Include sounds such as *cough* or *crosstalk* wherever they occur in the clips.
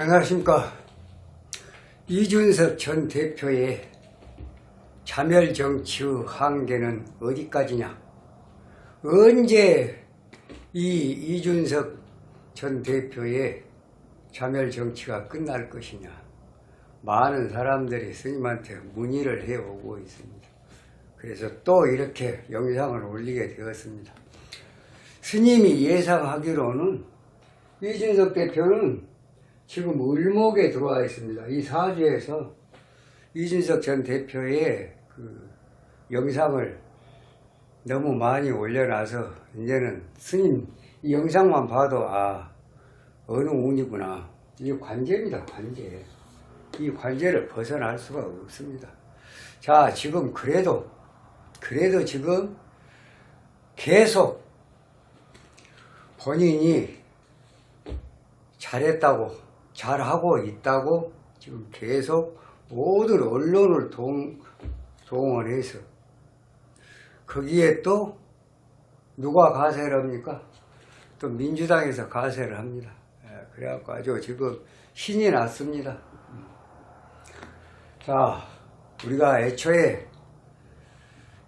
안녕하십니까. 이준석 전 대표의 자멸 정치의 한계는 어디까지냐? 언제 이 이준석 전 대표의 자멸 정치가 끝날 것이냐? 많은 사람들이 스님한테 문의를 해오고 있습니다. 그래서 또 이렇게 영상을 올리게 되었습니다. 스님이 예상하기로는 이준석 대표는 지금 을목에 들어와 있습니다. 이 사주에서 이준석 전 대표의 그 영상을 너무 많이 올려놔서 이제는 스님 이 영상만 봐도 아 어느 운이구나 이 관제입니다 관제 이 관제를 벗어날 수가 없습니다. 자 지금 그래도 그래도 지금 계속 본인이 잘했다고, 잘하고 있다고 지금 계속 모든 언론을 동, 동원해서 거기에 또 누가 가세를 합니까? 또 민주당에서 가세를 합니다. 예, 그래갖고 아주 지금 신이 났습니다. 자, 우리가 애초에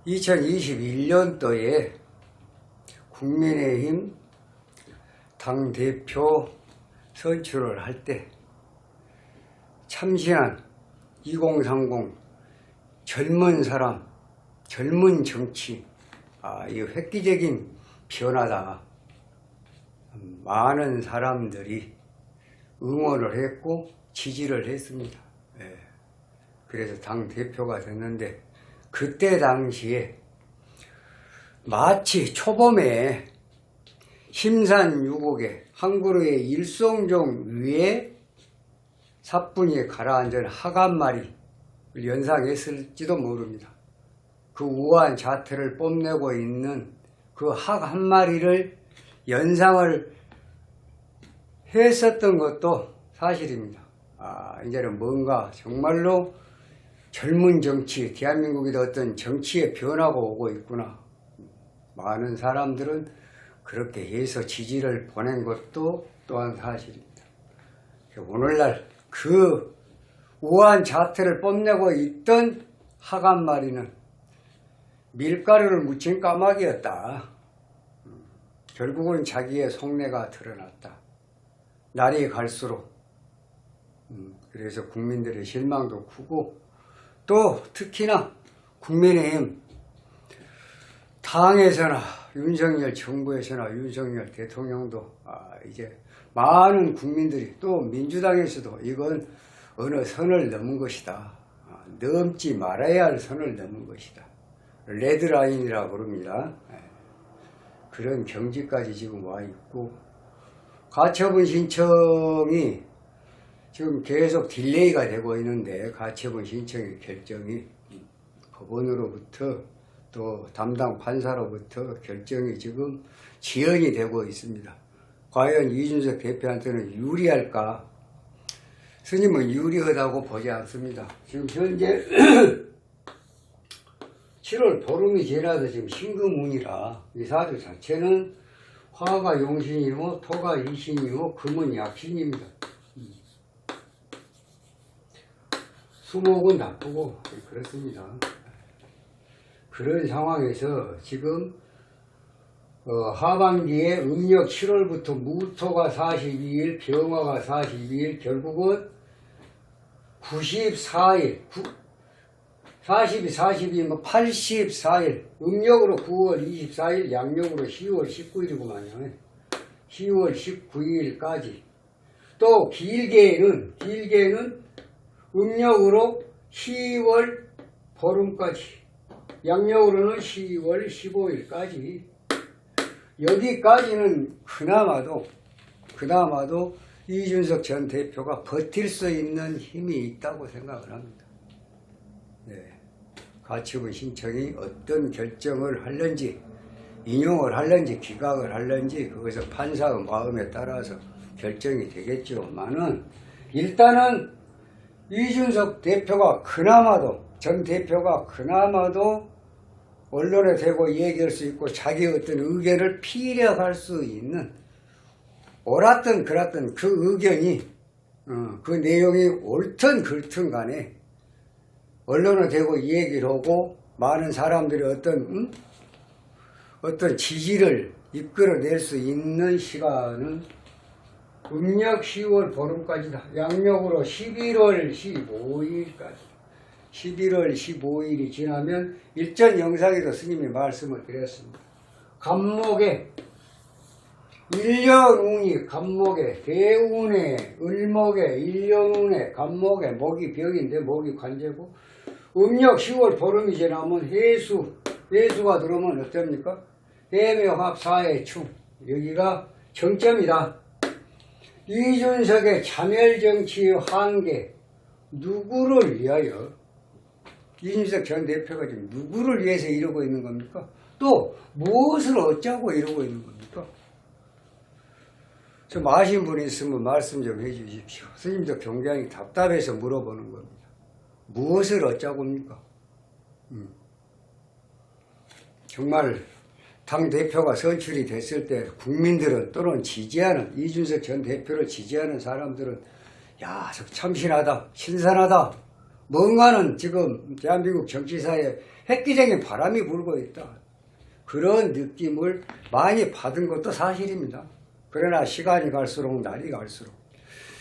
2021년도에 국민의힘 당대표 선출을 할 때 참신한 2030 젊은 사람, 젊은 정치, 아, 이 획기적인 변화다. 많은 사람들이 응원을 했고 지지를 했습니다. 예. 그래서 당 대표가 됐는데 그때 당시에 마치 초범에 심산 유곡에 한 그루의 일송종 위에 사뿐히 가라앉은 마리를 연상했을지도 모릅니다. 그 우아한 자태를 뽐내고 있는 그 학 한 마리를 연상을 했었던 것도 사실입니다. 아, 이제는 뭔가 정말로 젊은 정치, 대한민국의 어떤 정치의 변화가 오고 있구나. 많은 사람들은 그렇게 해서 지지를 보낸 것도 또한 사실입니다. 오늘날 그 우아한 자태를 뽐내고 있던 하간 마리는 밀가루를 묻힌 까마귀였다. 음, 결국은 자기의 속내가 드러났다. 날이 갈수록 음, 그래서 국민들의 실망도 크고 또 특히나 국민의힘 당에서나 윤석열 정부에서나 윤석열 대통령도 아, 이제 많은 국민들이 또 민주당에서도 이건 어느 선을 넘은 것이다. 아, 넘지 말아야 할 선을 넘은 것이다. 레드라인이라고 부릅니다. 예. 그런 경지까지 지금 와 있고 가처분 신청이 지금 계속 딜레이가 되고 있는데 가처분 신청의 결정이 법원으로부터 또 담당 판사로부터 결정이 지금 지연이 되고 있습니다. 과연 이준석 대표한테는 유리할까? 스님은 유리하다고 보지 않습니다. 지금 현재 *clears throat* 7월 보름이 지나서 지금 신금운이라 이 사주 자체는 화가 용신이고 토가 이신이고 금은 약신입니다. 수목은 나쁘고 그렇습니다. 그런 상황에서 지금 어, 하반기에 음력 7월부터 무토가 42일, 병화가 42일, 결국은 94일, 42, 42면 84일, 음력으로 9월 24일, 양력으로 10월 19일이구만요. 10월 19일까지. 또 길게는, 길게는 음력으로 10월 보름까지. 양력으로는 10월 15일까지 여기까지는 그나마도 그나마도 이준석 전 대표가 버틸 수 있는 힘이 있다고 생각을 합니다. 네. 가처분 신청이 어떤 결정을 할는지 인용을 할는지 기각을 할는지 그것은 판사의 마음에 따라서 결정이 되겠지만은 일단은 이준석 대표가 그나마도 전 대표가 그나마도 언론에 대고 얘기할 수 있고 자기 어떤 의견을 피력할 수 있는 옳았든 그랐든 그 의견이 어, 그 내용이 옳든 그렇든 간에 언론에 대고 이 얘기를 하고 많은 사람들이 어떤 음? 어떤 지지를 이끌어낼 수 있는 시간은 음력 10월 보름까지다. 양력으로 11월 15일까지. 11월 15일이 지나면 일전 영상에도 스님이 말씀을 드렸습니다. 간목에 일년운이 간목에 대운에 을목에 일년운에 간목에 목이 벽인데 목이 관제고 음력 10월 보름이 지나면 해수 해수가 들어오면 어떻습니까? 해묘합 사해충 여기가 정점이다. 이준석의 차멸정치의 한계 누구를 위하여 이준석 전 대표가 지금 누구를 위해서 이러고 있는 겁니까? 또 무엇을 어쩌고 이러고 있는 겁니까? 좀 아신 분이 있으면 말씀 좀 해주십시오. 스님도 굉장히 답답해서 물어보는 겁니다. 무엇을 어쩌고입니까? 음. 정말 당 대표가 선출이 됐을 때 국민들은 또는 지지하는 이준석 전 대표를 지지하는 사람들은 야, 저 참신하다, 신선하다. 뭔가는 지금 대한민국 정치사에 획기적인 바람이 불고 있다. 그런 느낌을 많이 받은 것도 사실입니다. 그러나 시간이 갈수록 날이 갈수록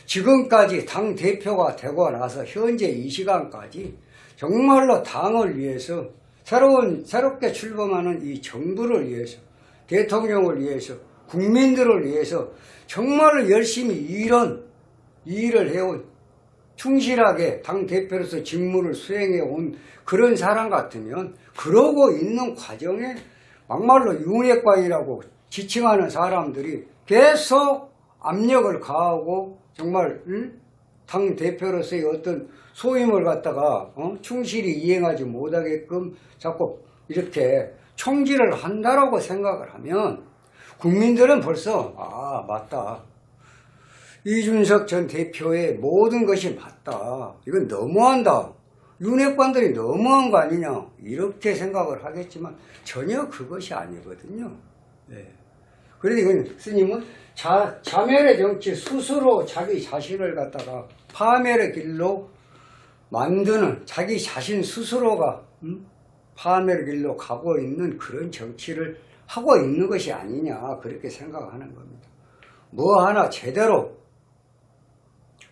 지금까지 당 대표가 되고 나서 현재 이 시간까지 정말로 당을 위해서 새로운 새롭게 출범하는 이 정부를 위해서 대통령을 위해서 국민들을 위해서 정말로 열심히 일한 일을 해온 충실하게 당 대표로서 직무를 수행해 온 그런 사람 같으면 그러고 있는 과정에 막말로 윤핵관이라고 지칭하는 사람들이 계속 압력을 가하고 정말 응? 당 대표로서의 어떤 소임을 갖다가 어? 충실히 이행하지 못하게끔 자꾸 이렇게 총질을 한다라고 생각을 하면 국민들은 벌써 아 맞다 이준석 전 대표의 모든 것이 맞다 이건 너무한다 윤핵관들이 너무한 거 아니냐 이렇게 생각을 하겠지만 전혀 그것이 아니거든요. 네. 그런데 이건 스님은 자, 자멸의 정치 스스로 자기 자신을 갖다가 파멸의 길로 만드는 자기 자신 스스로가 음? 파멸의 길로 가고 있는 그런 정치를 하고 있는 것이 아니냐 그렇게 생각하는 겁니다. 뭐 하나 제대로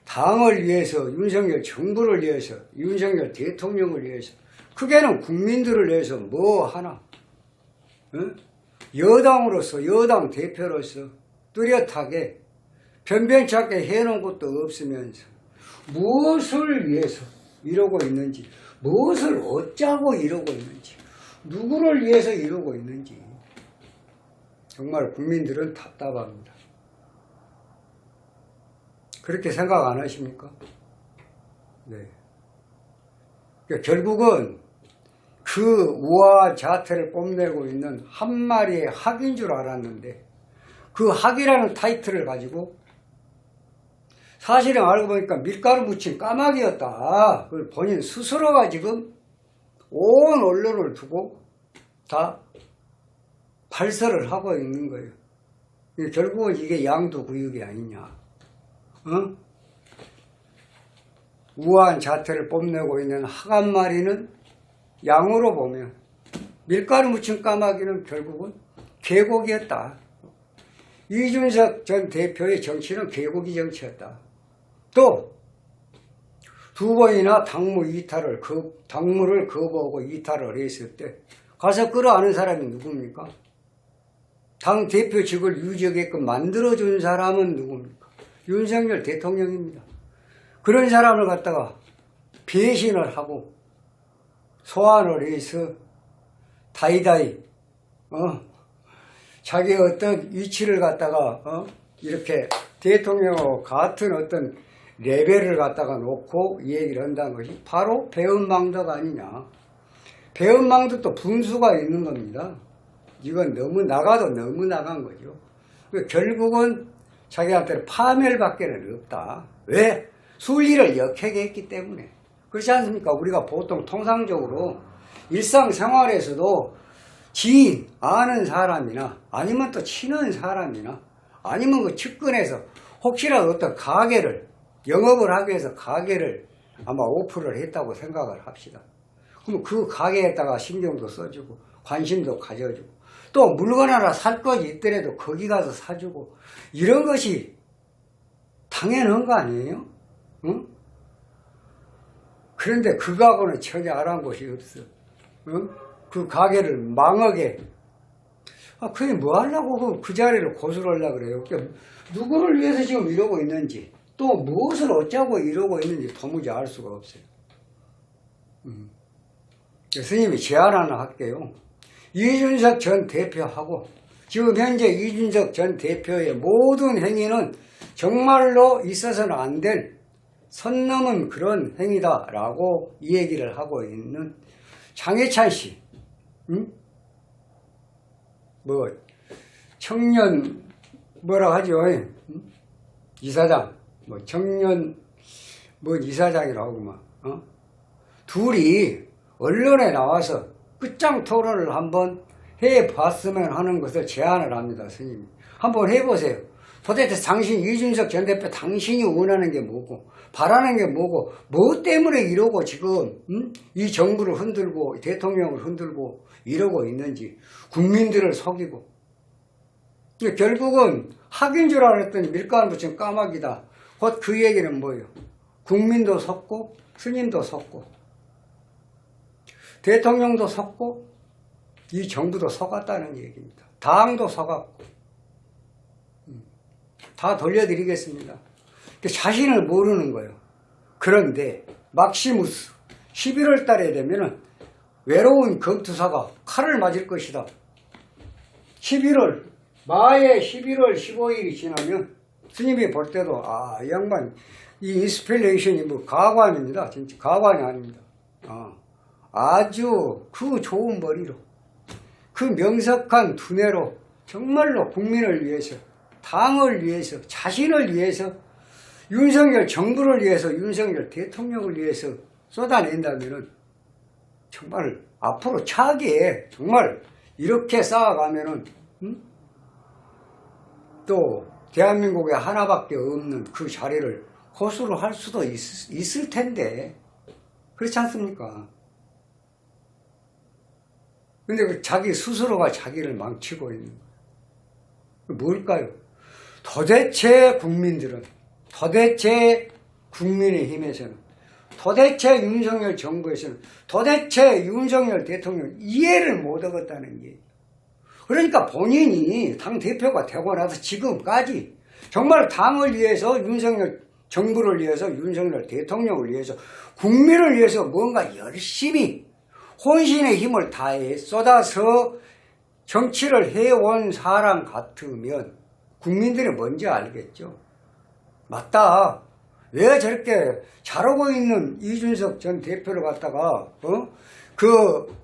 당을 위해서 윤석열 정부를 위해서 윤석열 대통령을 위해서 크게는 국민들을 위해서 뭐 하나 응? 여당으로서 여당 대표로서 뚜렷하게 변변찮게 해놓은 것도 없으면서 무엇을 위해서 이러고 있는지 무엇을 어쩌고 이러고 있는지 누구를 위해서 이러고 있는지 정말 국민들은 답답합니다. 그렇게 생각 안 하십니까? 네. 그러니까 결국은 그 우아한 자태를 뽐내고 있는 한 마리의 학인 줄 알았는데 그 학이라는 타이틀을 가지고 사실은 알고 보니까 밀가루 묻힌 까마귀였다. 그걸 본인 스스로가 지금 온 언론을 두고 다 발설을 하고 있는 거예요. 결국은 이게 양도구역이 아니냐. 어? 우아한 자태를 뽐내고 있는 학한 마리는 양으로 보면 밀가루 묻힌 까마귀는 결국은 계곡이었다. 이준석 전 대표의 정치는 계곡이 정치였다. 또 두 번이나 당무 이탈을 그 당무를 거부하고 이탈을 했을 때 가서 끌어안은 사람이 누굽니까? 당 대표직을 유지하게끔 만들어준 사람은 누굽니까? 윤석열 대통령입니다. 그런 사람을 갖다가 배신을 하고 소환을 해서 다이다이 어 자기 어떤 위치를 갖다가 어 이렇게 대통령하고 같은 어떤 레벨을 갖다가 놓고 이 얘기를 한다는 것이 바로 배은망덕 아니냐. 배은망덕도 분수가 있는 겁니다. 이건 너무 나가도 너무 나간 거죠. 결국은 자기한테는 파멸밖에 는 없다. 왜? 순리를 역하게 했기 때문에. 그렇지 않습니까? 우리가 보통 통상적으로 일상생활에서도 지인, 아는 사람이나 아니면 또 친한 사람이나 아니면 그 측근에서 혹시라도 어떤 가게를 영업을 하기 위해서 가게를 아마 오픈을 했다고 생각을 합시다. 그럼 그 가게에다가 신경도 써주고 관심도 가져주고 또 물건 하나 살 것이 있더라도 거기 가서 사주고 이런 것이 당연한 거 아니에요? 응? 그런데 그거하고는 전혀 아랑곳이 없어. 응? 그 가게를 망하게 아, 그게 뭐 하려고 그, 그 자리를 고수하려고 그래요. 그러니까 누구를 위해서 지금 이러고 있는지, 또 무엇을 어쩌고 이러고 있는지 도무지 알 수가 없어요. 음. 스님이 제안 하나 할게요. 이준석 전 대표하고, 지금 현재 이준석 전 대표의 모든 행위는 정말로 있어서는 안 될 선 넘은 그런 행위다라고 이 얘기를 하고 있는 장혜찬 씨, 응? 뭐 청년 뭐라 하죠? 응? 이사장 뭐 청년 뭐 이사장이라고 막 어? 둘이 언론에 나와서 끝장 토론을 한번 해봤으면 하는 것을 제안을 합니다, 스님. 한번 해보세요. 도대체 당신 이준석 전 대표 당신이 원하는 게 뭐고 바라는 게 뭐고 뭐 때문에 이러고 지금 음? 이 정부를 흔들고 대통령을 흔들고 이러고 있는지 국민들을 속이고 결국은 학인 줄 알았더니 밀가루 붙인 까마귀다. 곧 그 얘기는 뭐예요? 국민도 속고 스님도 속고 대통령도 속고 이 정부도 속았다는 얘기입니다. 당도 속았고 음, 다 돌려드리겠습니다. 자신을 모르는 거예요. 그런데 막시무스 11월 달에 되면은 외로운 검투사가 칼을 맞을 것이다. 11월 마의 11월 15일이 지나면 스님이 볼 때도 아, 이 양반 이 인스필레이션이 뭐 가관입니다. 진짜 가관이 아닙니다. 아, 아주 그 좋은 머리로 그 명석한 두뇌로 정말로 국민을 위해서 당을 위해서 자신을 위해서 윤석열 정부를 위해서 윤석열 대통령을 위해서 쏟아낸다면은 정말 앞으로 차기에 정말 이렇게 쌓아가면은 음? 또 대한민국에 하나밖에 없는 그 자리를 호수로 할 수도 있, 있을 텐데 그렇지 않습니까? 근데 그 자기 스스로가 자기를 망치고 있는 거예요. 뭘까요? 도대체 국민들은 도대체 국민의 힘에서는 도대체 윤석열 정부에서는 도대체 윤석열 대통령 이해를 못 하겠다는 얘기. 그러니까 본인이 당 대표가 되고 나서 지금까지 정말 당을 위해서 윤석열 정부를 위해서 윤석열 대통령을 위해서 국민을 위해서 뭔가 열심히 혼신의 힘을 다해 쏟아서 정치를 해온 사람 같으면 국민들이 뭔지 알겠죠. 맞다. 왜 저렇게 잘하고 있는 이준석 전 대표를 갖다가 어? 그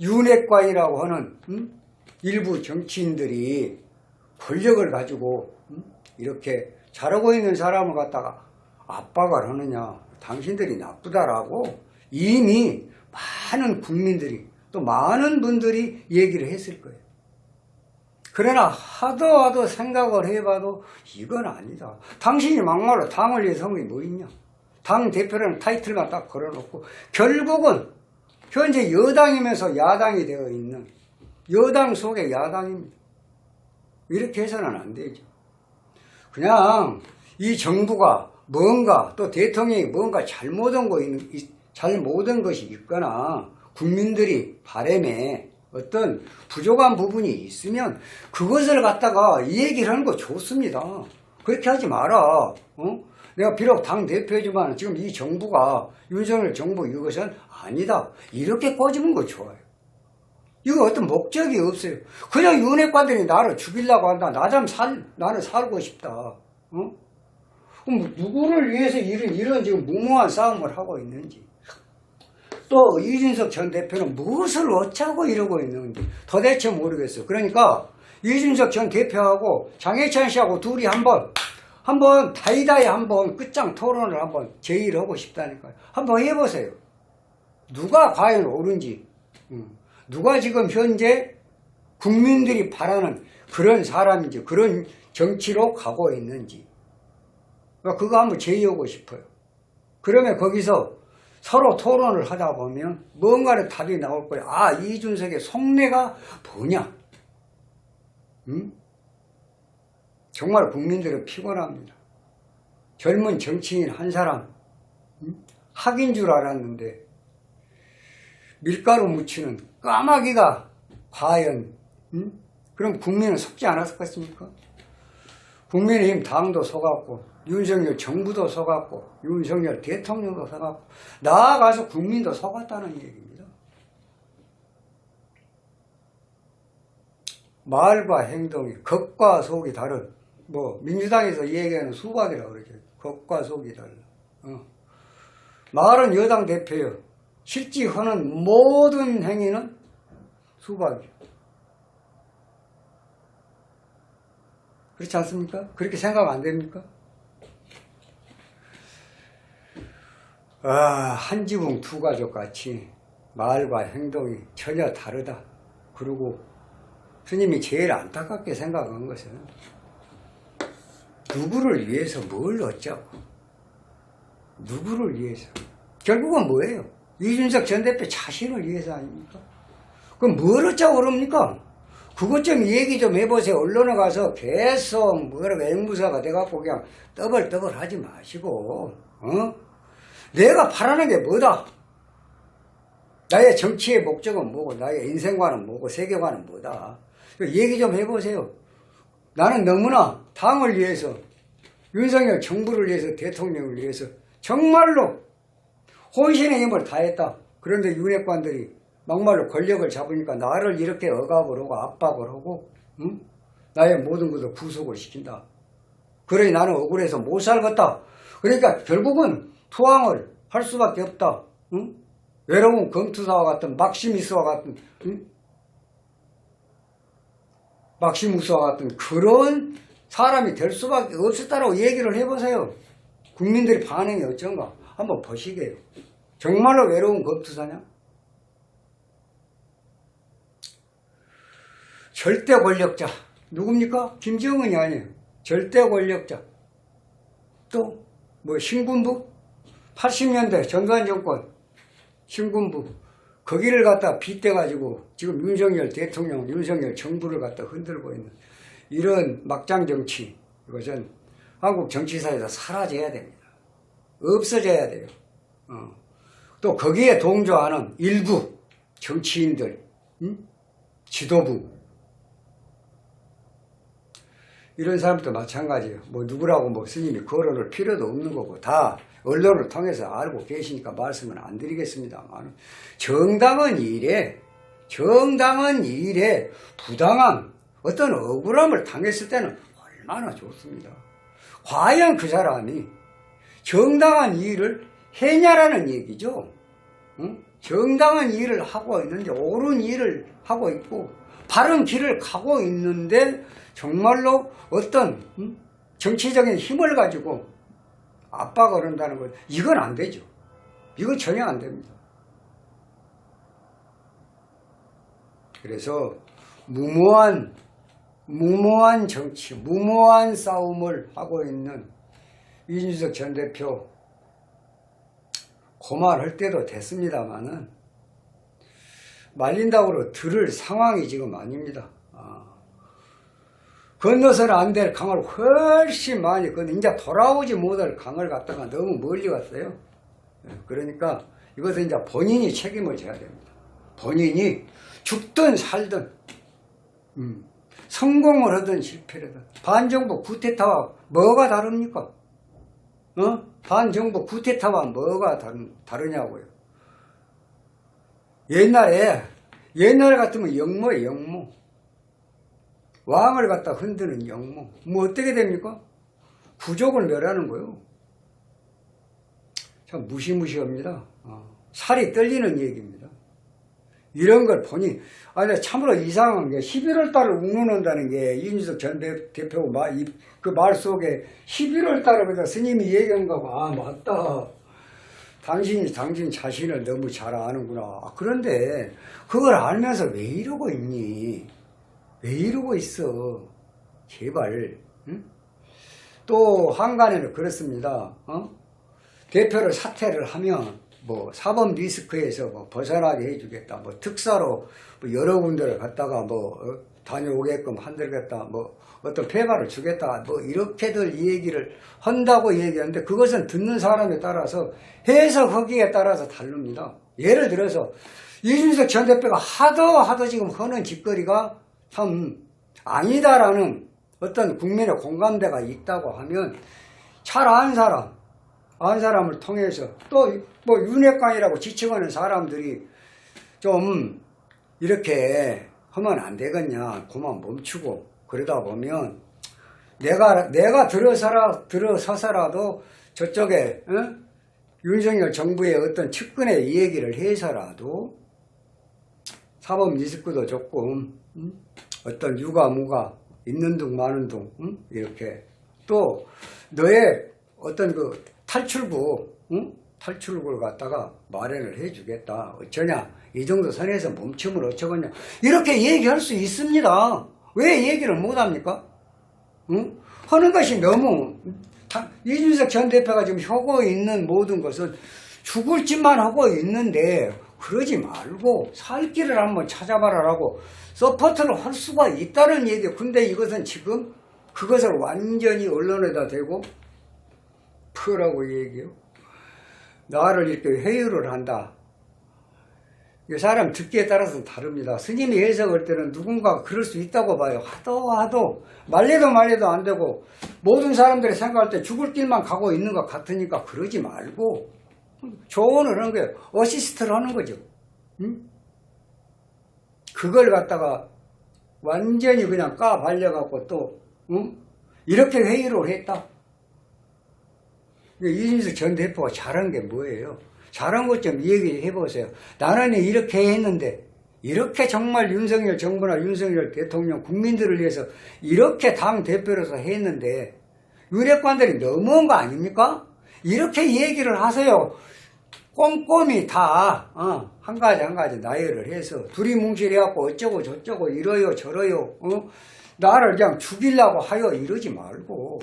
윤핵관이라고 하는 음? 일부 정치인들이 권력을 가지고 음? 이렇게 잘하고 있는 사람을 갖다가 압박을 하느냐 당신들이 나쁘다라고 이미 많은 국민들이 또 많은 분들이 얘기를 했을 거예요. 그러나 하도 하도 생각을 해봐도 이건 아니다. 당신이 막말로 당을 위해 성이 뭐 있냐? 당 대표라는 타이틀만 딱 걸어놓고 결국은 현재 여당이면서 야당이 되어 있는 여당 속의 야당입니다. 이렇게 해서는 안 되죠. 그냥 이 정부가 뭔가 또 대통령이 뭔가 잘못한 거 있는 잘못한 것이 있거나 국민들이 바램에 어떤 부족한 부분이 있으면 그것을 갖다가 이 얘기를 하는 거 좋습니다. 그렇게 하지 마라. 어? 내가 비록 당 대표지만 지금 이 정부가 윤석열 정부 이것은 아니다. 이렇게 꼬집은 거 좋아요. 이거 어떤 목적이 없어요. 그냥 윤핵관들이 나를 죽이려고 한다. 나 좀 살, 나는 살고 싶다. 어? 그럼 누구를 위해서 이런, 이런 지금 무모한 싸움을 하고 있는지. 또 이준석 전 대표는 무엇을 어쩌고 이러고 있는지 도대체 모르겠어요. 그러니까 이준석 전 대표하고 장혜찬 씨하고 둘이 한번 한번 다이다이 한번 끝장 토론을 한번 제의를 하고 싶다니까요. 한번 해보세요. 누가 과연 옳은지, 음, 누가 지금 현재 국민들이 바라는 그런 사람인지, 그런 정치로 가고 있는지. 그러니까 그거 한번 제의하고 싶어요. 그러면 거기서 서로 토론을 하다 보면 뭔가의 답이 나올 거예요. 아, 이준석의 속내가 뭐냐? 응? 정말 국민들은 피곤합니다. 젊은 정치인 한 사람, 응? 학인 줄 알았는데, 밀가루 묻히는 까마귀가 과연, 응? 그럼 국민은 속지 않았겠습니까? 국민의힘 당도 속았고, 윤석열 정부도 속았고, 윤석열 대통령도 속았고, 나아가서 국민도 속았다는 얘기입니다. 말과 행동이 겉과 속이 다른 뭐 민주당에서 얘기하는 수박이라고 그러죠. 겉과 속이 달라. 어. 말은 여당 대표요. 실제 하는 모든 행위는 수박이요. 그렇지 않습니까? 그렇게 생각 안 됩니까? 아, 한 지붕 두 가족 같이 말과 행동이 전혀 다르다. 그리고 스님이 제일 안타깝게 생각한 것은 누구를 위해서 뭘 얻자고 누구를 위해서 결국은 뭐예요? 이준석 전 대표 자신을 위해서 아닙니까? 그럼 뭘 얻자고 그럽니까? 그것 좀 얘기 좀 해보세요. 언론에 가서 계속 뭐라고 앵무사가 돼갖고 그냥 떠벌떠벌 하지 마시고 어? 내가 바라는 게 뭐다? 나의 정치의 목적은 뭐고 나의 인생관은 뭐고 세계관은 뭐다? 얘기 좀 해보세요. 나는 너무나 당을 위해서 윤석열 정부를 위해서 대통령을 위해서 정말로 혼신의 힘을 다했다. 그런데 윤핵관들이 막말로 권력을 잡으니까 나를 이렇게 억압을 하고 압박을 하고 응? 나의 모든 것을 구속을 시킨다. 그러니 나는 억울해서 못 살겠다. 그러니까 결국은 투항을 할 수밖에 없다. 응? 외로운 검투사와 같은 막시미스와 같은 응? 막시무스와 같은 그런 사람이 될 수밖에 없었다라고 얘기를 해보세요. 국민들의 반응이 어쩐가 한번 보시게요. 정말로 외로운 검투사냐? 절대 권력자 누굽니까? 김정은이 아니에요. 절대 권력자. 또 뭐 신군부? 80년대 전두환 정권 신군부 거기를 갖다 빗대가지고 지금 윤석열 대통령, 윤석열 정부를 갖다 흔들고 있는 이런 막장 정치 이것은 한국 정치사에서 사라져야 됩니다. 없어져야 돼요. 어. 또 거기에 동조하는 일부 정치인들, 응? 지도부 이런 사람도 마찬가지예요. 뭐 누구라고 뭐 스님이 거론할 필요도 없는 거고 다 언론을 통해서 알고 계시니까 말씀은 안 드리겠습니다만 정당은 일에 정당은 일에 부당한 어떤 억울함을 당했을 때는 얼마나 좋습니다. 과연 그 사람이 정당한 일을 해냐라는 얘기죠. 응? 정당한 일을 하고 있는데 옳은 일을 하고 있고 바른 길을 가고 있는데 정말로 어떤 응? 정치적인 힘을 가지고 압박을 한다는 것 이건 안 되죠. 이건 전혀 안 됩니다. 그래서 무모한 무모한 정치, 무모한 싸움을 하고 있는 이준석 전 대표 고말할 때도 됐습니다만은 말린다고 들을 상황이 지금 아닙니다. 아. 건너서는 안 될 강을 훨씬 많이 건너 이제 돌아오지 못할 강을 갖다가 너무 멀리 왔어요. 예, 그러니까 이것은 이제 본인이 책임을 져야 됩니다. 본인이 죽든 살든 음, 성공을 하든 실패를 하든 반정부 구테타와 뭐가 다릅니까? 어? 반정부 구테타와 뭐가 다르, 다르냐고요. 옛날에 옛날 같으면 영모예요 영모 왕을 갖다 흔드는 영모 뭐 어떻게 됩니까? 부족을 멸하는 거요. 참 무시무시합니다. 어, 살이 떨리는 얘기입니다. 이런 걸 보니 아니 참으로 이상한 게 11월 달을 웅놓는다는 게 이준석 전 대- 대표 그말 속에 11월 달에 보다 스님이 얘기한 거고 아 맞다. 당신이 당신 자신을 너무 잘 아는구나. 아, 그런데 그걸 알면서 왜 이러고 있니? 왜 이러고 있어? 제발 응? 또 한간에는 그렇습니다. 어? 대표를 사퇴를 하면 뭐 사법 리스크에서 뭐 벗어나게 해주겠다. 뭐 특사로 뭐 여러 군데를 갔다가 뭐 어, 다녀오게끔 한들겠다. 뭐 어떤 폐가를 주겠다. 뭐 이렇게들 이 얘기를 한다고 얘기하는데 그것은 듣는 사람에 따라서 해석하기에 따라서 다릅니다. 예를 들어서 이준석 전 대표가 하도 하도 지금 하는 짓거리가 참 아니다라는 어떤 국민의 공감대가 있다고 하면 잘 아는 사람, 아는 사람을 통해서 또 뭐 윤핵관이라고 지칭하는 사람들이 좀 이렇게 하면 안 되겠냐, 그만 멈추고 그러다 보면 내가 내가 들어서라 들어서서라도 저쪽에 어? 윤석열 정부의 어떤 측근의 이 얘기를 해서라도 사법 리스크도 조금 음? 어떤 유가 무가 있는 둥 마는 둥 음? 이렇게 또 너의 어떤 그 탈출구 음? 탈출구를 갖다가 마련을 해주겠다 어쩌냐 이 정도 선에서 멈춤을 어쩌겠냐 이렇게 얘기할 수 있습니다 왜 얘기를 못합니까 응? 하는 것이 너무 다- 이준석 전 대표가 지금 하고 있는 모든 것은 죽을 짓만 하고 있는데 그러지 말고 살 길을 한번 찾아봐라라고 서포트를 할 수가 있다는 얘기예요. 근데 이것은 지금 그것을 완전히 언론에다 대고 푸라고 얘기해요. 나를 이렇게 회유를 한다. 이 사람 듣기에 따라서 다릅니다. 스님이 해석할 때는 누군가가 그럴 수 있다고 봐요. 하도 하도 말려도 말려도 안 되고 모든 사람들이 생각할 때 죽을 길만 가고 있는 것 같으니까 그러지 말고 조언을 하는 거예요. 어시스트를 하는 거죠. 응? 그걸 갖다가 완전히 그냥 까 발려갖고 또 응? 이렇게 회의를 했다. 이준석 전 대표가 잘한 게 뭐예요? 잘한 것 좀 얘기해 보세요. 나는 이렇게 했는데 이렇게 정말 윤석열 정부나 윤석열 대통령 국민들을 위해서 이렇게 당 대표로서 했는데 윤핵관들이 너무한 거 아닙니까? 이렇게 얘기를 하세요. 꼼꼼히 다, 어, 한 가지 한 가지 나열을 해서 둘이 뭉실해갖고 어쩌고 저쩌고 이러요 저러요, 어? 나를 그냥 죽이려고 하여 이러지 말고.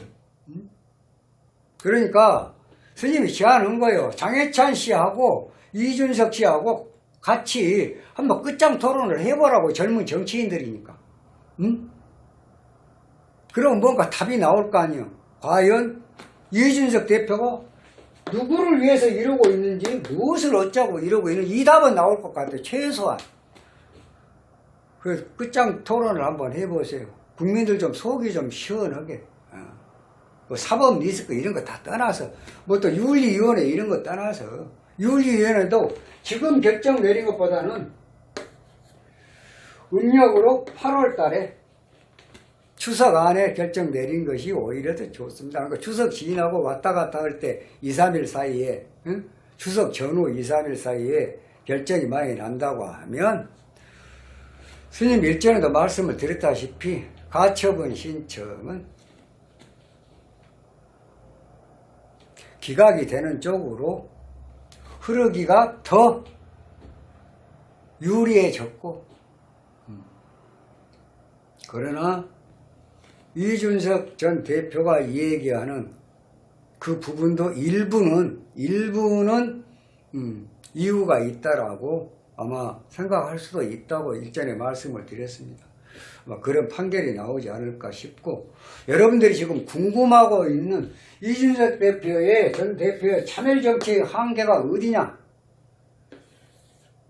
응? 그러니까 스님이 제안한 거예요. 장해찬 씨하고 이준석 씨하고 같이 한번 끝장 토론을 해보라고 젊은 정치인들이니까. 응? 그럼 뭔가 답이 나올 거 아니에요. 과연 이준석 대표가 누구를 위해서 이러고 있는지 무엇을 어쩌고 이러고 있는지 이 답은 나올 것 같아요. 최소한. 그 끝장 토론을 한번 해보세요. 국민들 좀 속이 좀 시원하게. 어. 뭐 사법 리스크 이런 거 다 떠나서 뭐 또 윤리위원회 이런 거 떠나서 윤리위원회도 지금 결정 내린 것보다는 음력으로 8월 달에 추석 안에 결정 내린 것이 오히려 더 좋습니다. 그러니까 추석 지나고 왔다 갔다 할 때 2, 3일 사이에 응? 추석 전후 2, 3일 사이에 결정이 만약에 난다고 하면 스님 일전에도 말씀을 드렸다시피 가처분 신청은 기각이 되는 쪽으로 흐르기가 더 유리해졌고 음. 그러나 이준석 전 대표가 얘기하는 그 부분도 일부는 일부는 음, 이유가 있다라고 아마 생각할 수도 있다고 일전에 말씀을 드렸습니다. 아마 그런 판결이 나오지 않을까 싶고 여러분들이 지금 궁금하고 있는 이준석 대표의 전 대표의 참여 정책의 한계가 어디냐?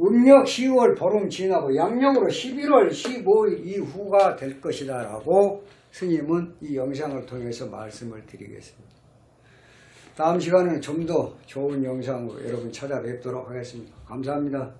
음력 10월 보름 지나고 양력으로 11월 15일 이후가 될 것이다라고 스님은 이 영상을 통해서 말씀을 드리겠습니다. 다음 시간에는 좀더 좋은 영상으로 여러분 찾아뵙도록 하겠습니다. 감사합니다.